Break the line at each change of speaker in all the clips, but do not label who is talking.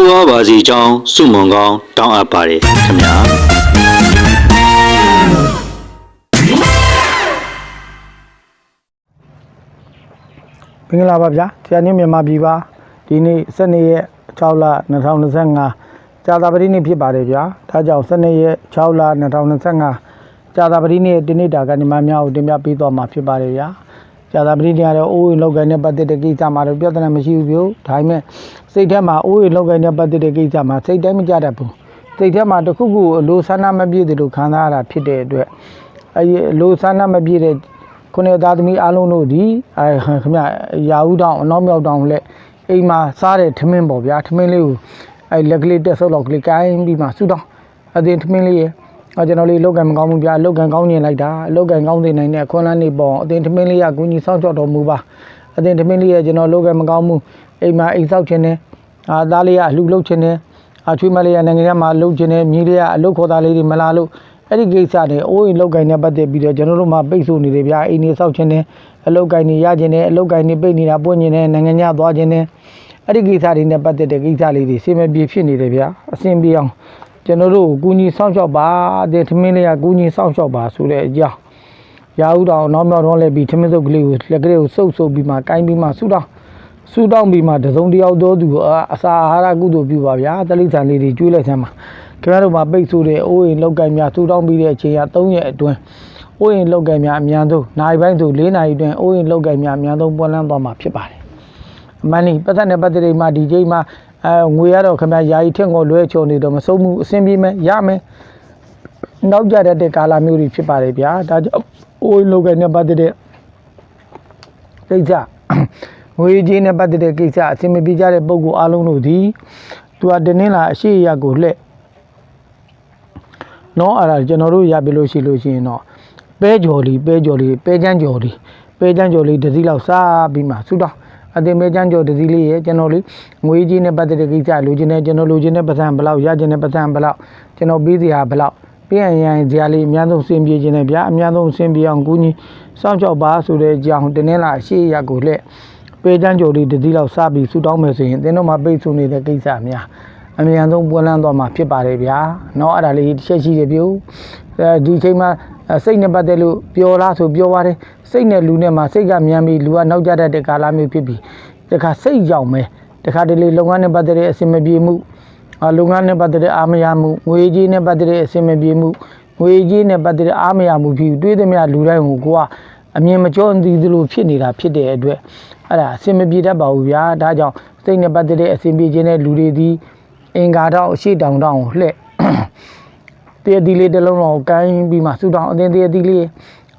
တိုးဝါပါစီကြောင်းစုမုံကောင်းတောင်းအပ်ပါတယ်ခင်ဗျာ
မင်္ဂလာပါဗျာဆရာနေမြန်မာပြည်ပါဒီနေ့12ရက်6လ2025ကြာသပတေးနေ့ဖြစ်ပါတယ်ဗျာဒါကြောင့်12ရက်6လ2025ကြာသပတေးနေ့ဒီနေ့တာကနေမှများကိုတင်ပြပေးသွားမှာဖြစ်ပါတယ်ဗျာ ကြာသပတေးနေ့ကတော့အိုးဝင်လောက်ကိုင်းနဲ့ပတ်သက်တဲ့ကိစ္စမှာတော့ပြဿနာမရှိဘူးပြောဒါပေမဲ့စိတ်ထဲမှာအိုးဝင်လောက်ကိုင်းနဲ့ပတ်သက်တဲ့ကိစ္စမှာစိတ်တိုင်းမကြတတ်ဘူးစိတ်ထဲမှာတစ်ခုခုအလိုဆန္ဒမပြည့်တယ်လို့ခံစားရတာဖြစ်တဲ့အတွက်အဲဒီအလိုဆန္ဒမပြည့်တဲ့ခုနှစ်သားသမီးအားလုံးတို့ဒီအဲခင်ဗျရာဦးတောင်အနောက်မြောက်တောင်လက်အိမ်မှာစားတဲ့ထမင်းပေါ့ဗျာထမင်းလေးကိုအဲလက်ကလေးတက်ဆုပ်လောက်ကလေးကိုင်းပြီးမှဆူတောင်းအတင်ထမင်းလေးရဲ့ အဲကျွန်တော်လေးလောက်ကံမကောင်းဘူးဗျာလောက်ကံကောင်းနေလိုက်တာလောက်ကံကောင်းနေနိုင်တဲ့ခွန်လန်းနေပေါ့အတင်ထမင်းလေးကကိုကြီးစောင့်ကြောက်တော်မူပါအတင်ထမင်းလေးရဲ့ကျွန်တော်လောက်ကံမကောင်းဘူးအိမ်မှာအိမ်ဆောက်ခြင်းနဲ့အာသားလေးကအလှလုပ်ခြင်းနဲ့အချွေးမလေးကနိုင်ငံထဲမှာလှုပ်ခြင်းနဲ့မြေးလေးကအလုပ်ခေါ်သားလေးတွေမလာလို့အဲ့ဒီကိစ္စတွေအိုးရင်လောက်ကင်နဲ့ပတ်သက်ပြီးတော့ကျွန်တော်တို့မှပိတ်ဆို့နေတယ်ဗျာအိမ်နေဆောက်ခြင်းနဲ့အလောက်ကင်နေရခြင်းနဲ့အလောက်ကင်နေပိတ်နေတာပွင့်ခြင်းနဲ့နိုင်ငံခြားသွားခြင်းနဲ့အဲ့ဒီကိစ္စတွေနဲ့ပတ်သက်တဲ့ကိစ္စလေးတွေစင်မပြေဖြစ်နေတယ်ဗျာအဆင်ပြေအောင် ကျွန်တော်တို့ကိုကူညီဆောင်ရှောက်ပါတဲ့ထမင်းလေးကကူညီဆောင်ရှောက်ပါဆိုတဲ့အကြောင်းရာဟုတောင်နောက်မြောက်တော့လဲပြီးထမင်းစုပ်ကလေးကိုလက်ကလေးကိုစုပ်စုပ်ပြီးမှကိုင်းပြီးမှဆူတောင်းဆူတောင်းပြီးမှတစုံတယောက်သောသူအစာအာဟာရကုသိုလ်ပြုပါဗျာတလိษံလေးတွေကျွေးလိုက်ဆမ်းပါခင်ဗျားတို့မှာပိတ်ဆို့တဲ့အိုးရင်လောက်ကိုင်းများထူထောင်ပြီးတဲ့အချိန်က3ရက်အတွင်းအိုးရင်လောက်ကိုင်းများအများဆုံးနိုင်ပိုင်းဆို4နိုင်အတွင်းအိုးရင်လောက်ကိုင်းများအများဆုံးပွင့်လန်းသွားမှာဖြစ်ပါတယ်အမှန်នេះပတ်သက်တဲ့ပတ်သက်တွေမှာဒီချိန်မှာ အဲငွေရတော့ခင်ဗျာယာယီထက်ကိုလွဲချုံနေတော့မဆုံးမှုအဆင်ပြေမယ်ရမယ်နောက်ကြတဲ့တဲ့ကာလမျိုးတွေဖြစ်ပါတယ်ဗျာဒါကြောင့်အိုးရင်လောက်ကိုင်းနဲ့ပတ်သက်တဲ့ကိစ္စငွေကြေးနဲ့ပတ်သက်တဲ့ကိစ္စအဆင်မပြေကြတဲ့ပုံကိုအားလုံးတို့ဒီသူကတင်းနှင်းလာအရှိအရကိုလှည့်နော်အဲ့ဒါကျွန်တော်တို့ရပြလို့ရှိလို့ရှိရင်တော့ပဲကြော်လေးပဲကြော်လေးပဲချမ်းကြော်လေးပဲချမ်းကြော်လေးတစ်စီးလောက်စားပြီးမှဆူတော့ အတင်မဲချမ်းကျော်တစည်းလေးရဲ့ကျွန်တော်လေးငွေကြီးနဲ့ပတ်သက်တဲ့ကိစ္စလိုချင်တဲ့ကျွန်တော်လိုချင်တဲ့ပတ်စံဘလောက်ရချင်တဲ့ပတ်စံဘလောက်ကျွန်တော်ပေးစရာဘလောက်ပြန်ရရင်ဇာလေးအများဆုံးဆင်ပြေခြင်းနဲ့ဗျာအများဆုံးဆင်ပြေအောင်ကူညီစောင့်ကြောက်ပါဆိုတဲ့အကြောင်းတင်းနှလာအရှိရကိုလက်ပေချမ်းကျော်လေးတစည်းလောက်စပြီးဆူတောင်းမယ်ဆိုရင်တင်းတို့မှာပိတ်ဆိုနေတဲ့ကိစ္စများအမြန်ဆုံးပွက်လန်းသွားမှာဖြစ်ပါတယ်ဗျာ။နော်အဲ့ဒါလေးတစ်ချက်ရှိတယ်ပြု။အဲဒီချိန်မှာစိတ်နဲ့ပတ်သက်လို့ပျော်လားဆိုပြောပါတယ် စိတ်နဲ့လူနဲ့မှာစိတ်ကမြန်ပြီးလူကနောက်ကျတတ်တဲ့ကာလမျိုးဖြစ်ပြီးတခါစိတ်ကြောင်မယ်တခါတလေလုပ်ငန်းနဲ့ပတ်သက်တဲ့အဆင်မပြေမှုအလုပ်ငန်းနဲ့ပတ်သက်တဲ့အားမရမှုငွေကြေးနဲ့ပတ်သက်တဲ့အဆင်မပြေမှုငွေကြေးနဲ့ပတ်သက်တဲ့အားမရမှုဖြစ်ပြီးတွေးသမျှလူတိုင်းကိုကိုကအမြင်မကျော်သိသလိုဖြစ်နေတာဖြစ်တဲ့အတွက်အဲ့ဒါအဆင်မပြေတတ်ပါဘူးဗျာဒါကြောင့်စိတ်နဲ့ပတ်သက်တဲ့အဆင်ပြေခြင်းတဲ့လူတွေဒီအင်္ဂါတော့အရှိတောင်တောင်ကိုလှဲ့တရတီလေးတစ်လုံးတော့ကိုင်းပြီးမှဆူတောင်အတင်းတရတီလေး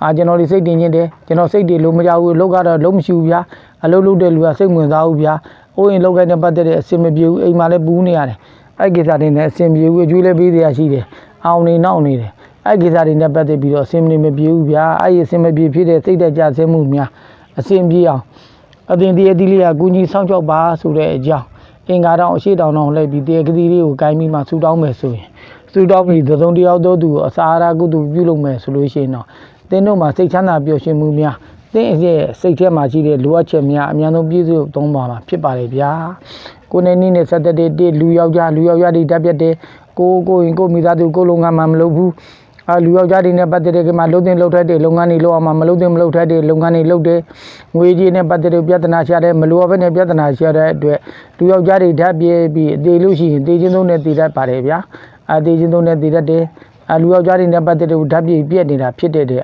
အာကျွန်တော်ဒီစိတ်တင်ချင်းတယ်ကျွန်တော်စိတ်တွေလုံးမကြဘူးလောက်ကတော့လုံးမရှိဘူးဗျာအလုပ်လုပ်တဲ့လူကစိတ်ဝင်စားဘူးဗျာအိုးရင်လောက်ကိုင်းနဲ့ပတ်သက်တဲ့အဆင်မပြေဘူးအိမ်မှာလည်းပူးနေရတယ်အဲ့ကိစ္စတွေနဲ့အဆင်ပြေဘူးအကျွေးလည်းပေးရရှိတယ်အောင်နေနောက်နေတယ်အဲ့ကိစ္စတွေနဲ့ပတ်သက်ပြီးတော့အဆင်မပြေဘူးဗျာအဲ့ဒီအဆင်မပြေဖြစ်တဲ့စိတ်တကြဆင်းမှုများအဆင်ပြေအောင်အတင်းတရတီလေးကကူညီဆောင်ချောက်ပါဆိုတဲ့အကြောင်းအင်္ဂါတောင်အရှိတောင်တောင်လိုက်ပြီးတရားကတိလေးကိုဂိုင်းပြီးမှဆူတောင်းမယ်ဆိုရင်ဆူတောင်းပြီးသုံးတယောက်သောသူကိုအစာအာဟာရကုသပြုလုပ်မယ်ဆိုလို့ရှိရင်တော့ တင်းတို့မှာစိတ်ချမ်းသာပျော်ရွှင်မှုများတင်းရဲ့စိတ်ထဲမှာရှိတဲ့လိုအပ်ချက်များအများဆုံးပြည့်စုံသုံးပါမှာဖြစ်ပါတယ်ဗျာကိုယ်နဲ့နည်းနဲ့ဆက်သက်တဲ့တစ်လူယောက်ျားလူယောက်ျားတွေတက်ပြတ်တဲ့ကိုကိုရင်ကိုမိသားစုကိုလုံးကမှမလုပ်ဘူးအာလူယောက်ျားတွေနဲ့ပတ်သက်တဲ့ကမှလုံးတင်လှုပ်ထက်တဲ့လုပ်ငန်းတွေလုပ်အောင်မလုပ်တင်မလုပ်ထက်တဲ့လုပ်ငန်းတွေလုပ်တယ်ငွေကြီးနဲ့ပတ်သက်တဲ့ပြဿနာရှာတဲ့မလိုအပ်ဘဲနဲ့ပြဿနာရှာတဲ့အတွက်လူယောက်ျားတွေဓာတ်ပြေးပြီးအသေးလို့ရှိရင်တေးချင်းဆုံးနဲ့တည်တတ်ပါတယ်ဗျာအာတေချင်းသုံးနဲ့တည်တတ်တယ် အာလူယောက်ျားတွေနဲ့ပတ်သက်တဲ့ဓာတ်ပြည့်ပြက်နေတာဖြစ်တဲ့တဲ့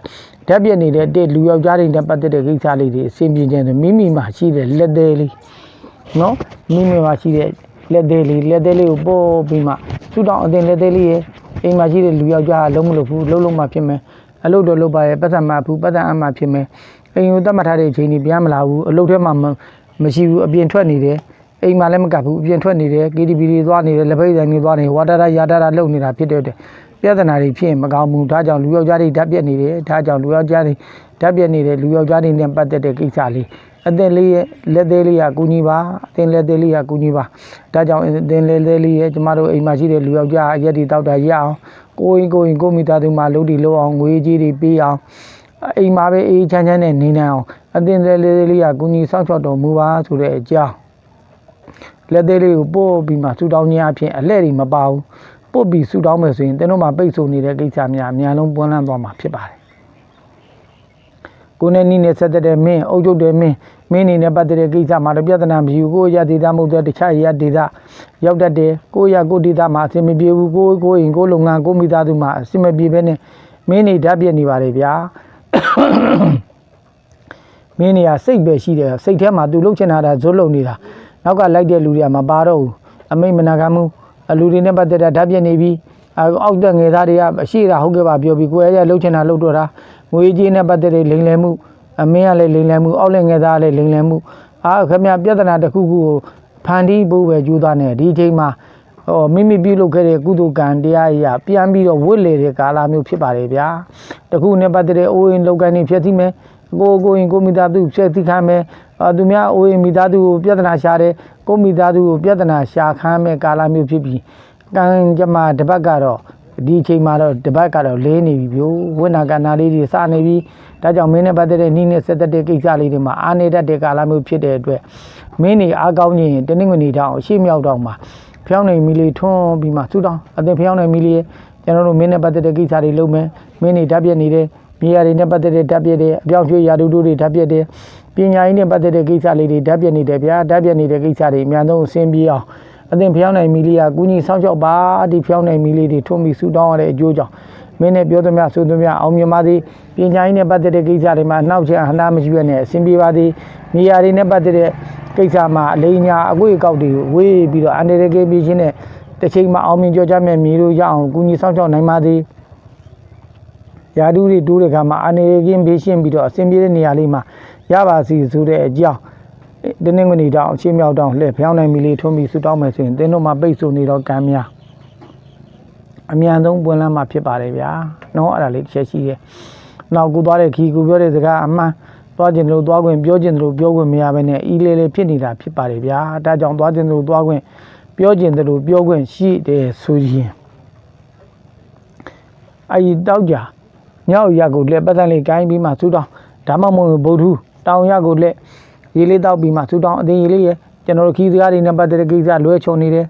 ဓာတ်ပြက်နေတဲ့တဲ့လူယောက်ျားတွေနဲ့ပတ်သက်တဲ့ကိစ္စလေးတွေအဆင်ပြေခြင်းဆိုမိမိမှာရှိတဲ့လက်သေးလေးနော်မိမိမှာရှိတဲ့လက်သေးလေးလက်သေးလေးကိုပို့ပြီးမှသူ့တောင်အတင်လက်သေးလေးရဲ့အိမ်မှာရှိတဲ့လူယောက်ျားကလုံးမလို့ဘူးလုံးလုံးမှဖြစ်မယ်အလုပ်တော့လုပ်ပါရဲ့ပတ်သက်မှဘူးပတ်သက်အမှဖြစ်မယ်အိမ်ကိုတတ်မှတ်ထားတဲ့အချိန်ကြီးပြန်မလာဘူးအလုပ်ထဲမှာမမရှိဘူးအပြင်ထွက်နေတယ်အိမ်မှာလည်းမကပ်ဘူးအပြင်ထွက်နေတယ် KTV တွေသွားနေတယ်လက်ဖိတ်ဆိုင်တွေသွားနေဝါတာရာတာရာလှုပ်နေတာဖြစ်တဲ့အတွက် ပြဿနာတွေဖြစ်ရင်မကောင်းဘူးဒါကြောင့်လူယောက်ျားတွေဓာတ်ပြက်နေတယ်ဒါကြောင့်လူယောက်ျားတွေဓာတ်ပြက်နေတယ်လူယောက်ျားတွေနဲ့ပတ်သက်တဲ့ကိစ္စလေးအသင်လေးရဲ့လက်သေးလေးကကူညီပါအသင်လက်သေးလေးကကူညီပါဒါကြောင့်အသင်လက်သေးလေးရဲ့ကျမတို့အိမ်မှာရှိတဲ့လူယောက်ျားအရက်တွေတောက်တာရအောင်ကိုရင်ကိုရင်ကိုမိသားစုမှာလုပ်တီလုပ်အောင်ငွေကြီးတွေပေးအောင်အိမ်မှာပဲအေးချမ်းချမ်းနဲ့နေနိုင်အောင်အသင်လက်သေးလေးကကူညီစောင့်ရှောက်တော်မူပါဆိုတဲ့အကြောင်းလက်သေးလေးကိုပို့ပြီးမှဆူတောင်းခြင်းအဖြစ်အလှဲ့တွေမပါဘူး ပို့ပြီးဆူတောင်းမယ်ဆိုရင်တင်းတို့မှာပိတ်ဆို့နေတဲ့ကိစ္စများအများလုံးပွင့်လန်းသွားမှာဖြစ်ပါတယ်ကိုယ်နဲ့နီးနေဆက်သက်တဲ့မင်းအုပ်ချုပ်တဲ့မင်းမင်းနေနဲ့ပတ်သက်တဲ့ကိစ္စမှာတော့ပြဿနာမရှိဘူးကိုယ့်ရဒေသမဟုတ်တဲ့တခြားရဒေသရောက်တတ်တယ်ကိုယ့်ရကိုယ့်ဒေသမှာအဆင်မပြေဘူးကိုယ်ကိုယ်ရင်ကိုယ်လုပ်ငန်းကိုယ်မိသားစုမှာအဆင်မပြေဘဲနဲ့မင်းနေဓာတ်ပြက်နေပါလေဗျာမင်းနေရစိတ်ပဲရှိတယ်စိတ်ထဲမှာသူလှုပ်ချင်တာဒါဇွတ်လုံနေတာနောက်ကလိုက်တဲ့လူတွေကမပါတော့ဘူးအမိတ်မနာခံမှုအ လူတွေနဲ့ပတ်သက်တာဓာတ်ပြက်နေပြီအအောက်တက်ငယ်သားတွေကအရှိတာဟုတ်ကဲ့ပါပြောပြီးကိုယ်ရရလှုပ်ချင်တာလှုပ်တော့တာငွေကြီးနဲ့ပတ်သက်တဲ့လိမ်လည်မှုအမင်းကလည်းလိမ်လည်မှုအောက်လည်းငယ်သားကလည်းလိမ်လည်မှုအာခင်ဗျပြဿနာတစ်ခုခုကိုဖန်တီးဖို့ပဲကြိုးစားနေဒီအချိန်မှာဟောမိမိပြုလုပ်ခဲ့တဲ့ကုသိုလ်ကံတရားအရာပြန်ပြီးတော့ဝတ်လေတဲ့ကာလမျိုးဖြစ်ပါတယ်ဗျာတခုနဲ့ပတ်သက်တဲ့အိုးရင်လောက်ကန်နေဖြစ်သိမယ် ကိုကိုရင်ကိုမိသားစုဖြည့်သိခံမယ်အာသူများအိုရင်မိသားစုကိုပြဿနာရှာတယ်ကိုမိသားစုကိုပြဿနာရှာခမ်းမဲ့ကာလမျိုးဖြစ်ပြီးကံကြမ္မာတစ်ပတ်ကတော့ဒီအချိန်မှာတော့တစ်ပတ်ကတော့လေးနေပြီဗျို့ဝိနာကနာလေးတွေစနေပြီဒါကြောင့်မင်းနဲ့ပတ်သက်တဲ့နှီးနဲ့ဆက်သက်တဲ့ကိစ္စလေးတွေမှာအာနေတတ်တဲ့ကာလမျိုးဖြစ်တဲ့အတွက်မင်းနေအားကောင်းခြင်းတနင်္ဂနွေတောင်အရှိမြောက်တောင်မှာဖျောင်းနေမီလေးထွန်းပြီးမှစူတောင်းအသင်ဖျောင်းနေမီလေးရဲ့ကျွန်တော်တို့မင်းနဲ့ပတ်သက်တဲ့ကိစ္စတွေလုပ်မယ်မင်းနေဓာတ်ပြက်နေတယ် မြေယာတွေနဲ့ပတ်သက်တဲ့ဓာတ်ပြည့်တဲ့အပြောင်းရွှေ့ရာတူတူတွေဓာတ်ပြည့်တဲ့ပညာရေးနဲ့ပတ်သက်တဲ့ကိစ္စလေးတွေဓာတ်ပြည့်နေတယ်ဗျာဓာတ်ပြည့်နေတဲ့ကိစ္စတွေအများဆုံးအဆင်ပြေအောင်အသင်ဖျောင်းနိုင်မီလေးကကုညီဆောင်းချောက်ပါဒီဖျောင်းနိုင်မီလေးတွေထုံးပြီးဆူတောင်းရတဲ့အကျိုးကြောင့်မင်းနဲ့ပြောသမျှဆိုသမျှအောင်မြင်ပါသည်ပညာရေးနဲ့ပတ်သက်တဲ့ကိစ္စတွေမှာနှောက်ချင်ဟနာမရှိဘဲနဲ့အဆင်ပြေပါသည်မြေယာတွေနဲ့ပတ်သက်တဲ့ကိစ္စမှာအလိညာအကွေအကောက်တွေကိုဝေးပြီးတော့အန်ဒရကေပြီးချင်းနဲ့တစ်ချိန်မှာအောင်မြင်ကြောကြမဲ့မြေလို့ရအောင်ကုညီဆောင်းချောက်နိုင်ပါသည် ယာတူတွေတိုးတဲ့ခါမှာအနေရကင်းဘေးရှင်းပြီးတော့အဆင်ပြေတဲ့နေရာလေးမှာရပါစီဆိုတဲ့အကြောင်းတနင်္ဂနွေတောင်အချင်းမြောက်တောင်လှည့်ဖျောင်းနိုင်မီလေးထုံးပြီးဆူတောင်းမယ်ဆိုရင်သင်တို့မှာပိတ်ဆို့နေတော့ကံများအမြန်ဆုံးပွင့်လန်းမှာဖြစ်ပါတယ်ဗျာနော်အဲ့ဒါလေးတစ်ချက်ရှိတယ်နောက်ကူသွားတဲ့ခီကူပြောတဲ့စကားအမှန်သွားခြင်းလို့သွားခွင့်ပြောခြင်းလို့ပြောခွင့်မရဘဲနဲ့အီလေးလေးဖြစ်နေတာဖြစ်ပါတယ်ဗျာဒါကြောင့်သွားခြင်းလို့သွားခွင့်ပြောခြင်းလို့ပြောခွင့်ရှိတယ်ဆိုရင်အဲ့ဒီတောက်ကြ မြောက်ရက်ကိုလက်ပတ်သက်လေးကိုင်းပြီးမှဆူတောင်းဒါမှမဟုတ်ဗုဒ္ဓတောင်ရက်ကိုလက်ရေးလေးတောက်ပြီးမှဆူတောင်းအသေးရေးလေးရဲ့ကျွန်တော်တို့ခီးစကားတွေနဲ့ပတ်သက်တဲ့ကိစ္စလွဲချုံနေတယ်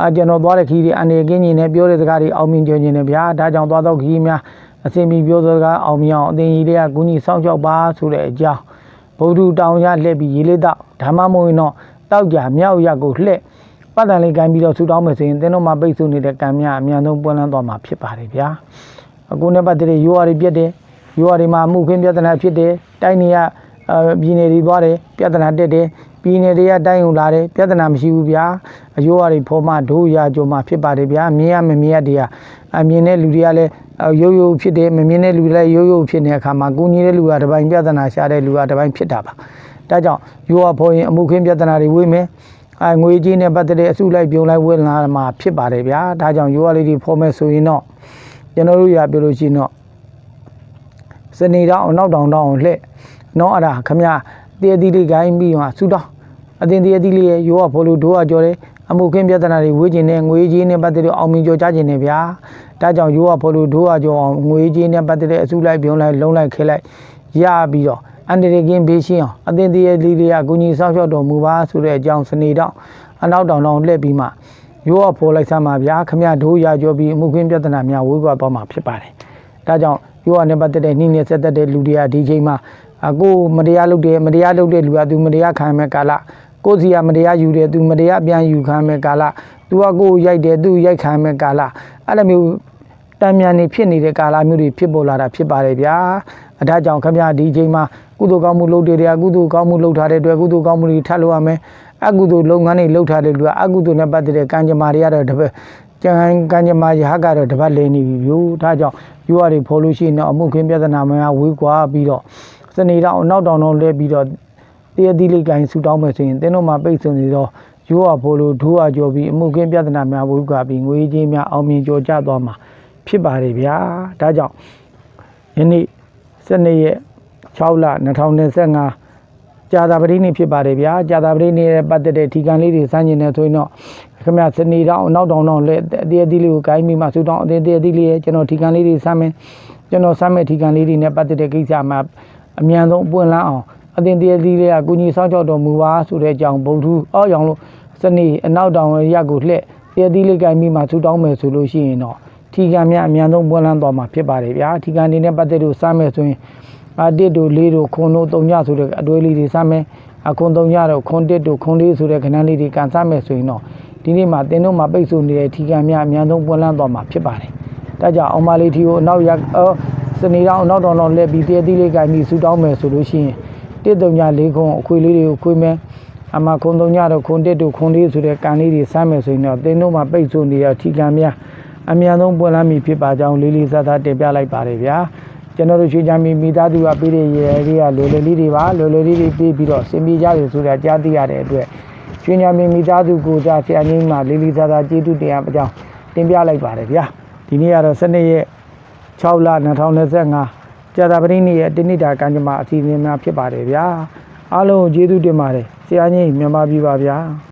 အာကျွန်တော်သွားတဲ့ခီးတွေအနေကင်းကြီးနဲ့ပြောတဲ့စကားတွေအောင်မြင်ကြခြင်းနဲ့ဗျာဒါကြောင့်သွားတော့ခီးများအစင်ပြီးပြောစကားအောင်မြင်အောင်အသေးရေးလေးကကုညီစောင့်ရှောက်ပါဆိုတဲ့အကြောင်းဗုဒ္ဓတောင်ရက်လက်ပြီးရေးလေးတောက်ဒါမှမဟုတ်ရင်တော့တောက်ကြမြောက်ရက်ကိုလှည့်ပတ်တန်လေးကိုင်းပြီးတော့ဆူတောင်းမယ်ဆိုရင်သင်တို့မှာပိတ်ဆို့နေတဲ့ကံများအများဆုံးပွင့်လန်းသွားမှာဖြစ်ပါတယ်ဗျာ အခုနဲ့ပတ်သက်တဲ့ရိုးရာတွေပြက်တယ်ရိုးရာတွေမှာအမှုခင်းပြဿနာဖြစ်တယ်တိုင်းနေရအပြည်နယ်တွေသွားတယ်ပြဿနာတက်တယ်ပြည်နယ်တွေကတိုင်းကိုလာတယ်ပြဿနာမရှိဘူးဗျာအရိုးရာတွေဖော်မှဒိုးရာကြုံမှဖြစ်ပါတယ်ဗျာမြင်ရမမြင်ရတွေကအမြင်တဲ့လူတွေကလည်းရိုးရိုးဖြစ်တယ်မမြင်တဲ့လူတွေလည်းရိုးရိုးဖြစ်နေတဲ့အခါမှာကိုကြီးတဲ့လူကတစ်ပိုင်းပြဿနာရှာတဲ့လူကတစ်ပိုင်းဖြစ်တာပါဒါကြောင့်ရိုးရာဖော်ရင်အမှုခင်းပြဿနာတွေဝေးမယ်အဲငွေကြီးနဲ့ပတ်သက်တဲ့အစုလိုက်ပြုံလိုက်ဝေးလာမှာဖြစ်ပါတယ်ဗျာဒါကြောင့်ရိုးရာလေးတွေဖော်မယ်ဆိုရင်တော့ ကျွန်တော်တို့ရပြောလို့ရှိရင်တော့စနေတောင်အနောက်တောင်တောင်လှဲ့နော်အဲ့ဒါခမရတည်တည်လေးဂိုင်းပြီးမှဆူတောင်းအတင်တည်တည်လေးရဲ့ရိုးကဖိုလို့ဒိုးကကြော်တယ်အမှုခင်းပြဿနာတွေဝေးကျင်နေငွေကြီးနဲ့ပတ်သက်လို့အောင်မြင်ကြော်ကြခြင်းနေဗျာဒါကြောင့်ရိုးကဖိုလို့ဒိုးကကြော်အောင်ငွေကြီးနဲ့ပတ်သက်တဲ့အစုလိုက်ပြုံးလိုက်လုံးလိုက်ခဲလိုက်ရပြီးတော့အန်တရကင်းဘေးရှင်းအောင်အတင်တည်လေးလေးကကုညီဆောက်ရှောက်တော်မူပါဆိုတဲ့အကြောင်းစနေတောင်အနောက်တောင်တောင်လှည့်ပြီးမှ ရိုးအဖော်လိုက်စမ်းပါဗျာခမရဒိုးရကြောပြီးအမှုခင်းပြဿနာများဝေးကွာသွားမှာဖြစ်ပါတယ်။ဒါကြောင့်ရိုးရနဲ့ပတ်သက်တဲ့နှင်းနဲ့ဆက်သက်တဲ့လူတွေကဒီချိန်မှာအကိုမတရားလုပ်တယ်မတရားလုပ်တဲ့လူကသူမတရားခံမဲ့ကာလကိုစီကမတရားယူတယ်သူမတရားပြန်ယူခံမဲ့ကာလသူကကိုယ်ရိုက်တယ်သူရိုက်ခံမဲ့ကာလအဲ့လိုမျိုးတံမြန်နေဖြစ်နေတဲ့ကာလမျိုးတွေဖြစ်ပေါ်လာတာဖြစ်ပါတယ်ဗျာအဲဒါကြောင့်ခင်ဗျာဒီအချိန်မှာကုသိုလ်ကောင်းမှုလုပ်တဲ့တွေကကုသိုလ်ကောင်းမှုလုပ်ထားတဲ့အတွက်ကုသိုလ်ကောင်းမှုတွေထပ်လုပ်ရမယ် အကုသိုလ်လုပ်ငန်းတွေလုပ်ထားတဲ့လူကအကုသိုလ်နဲ့ပတ်သက်တဲ့ကံကြမ္မာတွေကတော့တစ်ပတ်ကျန်ကံကြမ္မာရဟကတော့တစ်ပတ်လည်နေပြီဗျို့ဒါကြောင့်ယူရတွေဖော်လို့ရှိရင်တော့အမှုခင်းပြဿနာများဝေးကွာပြီးတော့စနေတော့နောက်တောင်တော့လဲပြီးတော့တရတိလေးကိုင်းဆူတောင်းမယ်ဆိုရင်တင်းတို့မှာပိတ်ဆိုနေတော့ရိုးရဖို့လို့ဒိုးရကြော်ပြီးအမှုကင်းပြဿနာများဝုကပြီးငွေကြေးများအောင်မြင်ကြော်ကြသွားမှာဖြစ်ပါတယ်ဗျာဒါကြောင့်ယနေ့12ရက်6လ2025 ကြာသာပတိနေ့ဖြစ်ပါတယ်ဗျာကြာသာပတိနေ့နဲ့ပတ်သက်တဲ့ထီကန်လေးတွေစမ်းကျင်နေဆိုရင်တော့ခင်ဗျစနေတော့နောက်တောင်တော့လက်အသေးအသေးလေးကိုကိုင်းပြီးမှဆူတောင်းအသေးသေးလေးရဲ့ကျွန်တော်ထီကန်လေးတွေစမ်းမယ်ကျွန်တော်စမ်းမဲ့ထီကန်လေးတွေနဲ့ပတ်သက်တဲ့ကိစ္စမှာအမြန်ဆုံးပွင့်လန်းအောင်အတင်တရသီးလေးကကုညီဆောင်ကြောက်တော်မူပါဆိုတဲ့အကြောင်းဗုဒ္ဓအောက်ရောင်လို့စနေအနောက်တောင်ရက်ကိုလှည့်တရသီးလေးကင်ပြီးမှထူတောင်းမယ်ဆိုလို့ရှိရင်တော့ထီကံမြအမြန်ဆုံးပွင့်လန်းသွားမှာဖြစ်ပါတယ်ဗျာထီကံနေနဲ့ပတ်သက်လို့စားမယ်ဆိုရင် အတစ်တို့လေးတို့ခွန်တို့တုံညဆိုတဲ့အတွေးလေးတွေစားမယ်အခွန်တုံညတို့ခွန်တစ်တို့ခွန်လေးဆိုတဲ့ခဏလေးတွေကန်စားမယ်ဆိုရင်တော့ဒီနေ့မှာတင်းတို့မှာပိတ်ဆို့နေတဲ့ထီကံမြအမြန်ဆုံးပွင့်လန်းသွားမှာဖြစ်ပါတယ်ဒါကြောင့်အောင်မလေးထီကိုအနောက်ရက်အော်စနေတောင်အနောက်တောင်တော့လှည့်ပြီးတရသီးလေးကင်ပြီးဆူတောင်းမယ်ဆိုလို့ရှိရင်တစ်တုံညလေးခွန်အခွေလေးတွေကိုခွေးမဲအမခွန်တုံညတော့ခွန်တစ်တို့ခွန်လေးဆိုတဲ့ကန်လေးတွေစမ်းမယ်ဆိုရင်တော့တင်းတို့မှာပိတ်ဆို့နေတဲ့ထီကံများအမြန်ဆုံးပွင့်လန်းပြီဖြစ်ပါကြောင်းလေးလေးစားစားတင်ပြလိုက်ပါတယ်ဗျာ ကျွန်တော်တို့ရွှေချမ်းမီမိသားစုကပေးတဲ့ရေလေးကလွယ်လွယ်လေးတွေပါလွယ်လွယ်လေးတွေပေးပြီးတော့စင်ပြေကြတယ်ဆိုတာကြားသိရတဲ့အတွက်ရွှေချမ်းမီမိသားစုကိုကြဆရာကြီးမှလေးလေးစားစားကျေးဇူးတင်အပ်ကြောင်းတင်ပြလိုက်ပါတယ်ဗျာဒီနေ့ကတော့စနေရက်6လ2025ကြာသပတေးနေ့ရဲ့တနေ့တာကံကြမ္မာအစီအစဉ်များဖြစ်ပါတယ်ဗျာအားလုံးကိုကျေးဇူးတင်ပါတယ်ဆရာကြီးမြန်မာပြည်ပါဗျာ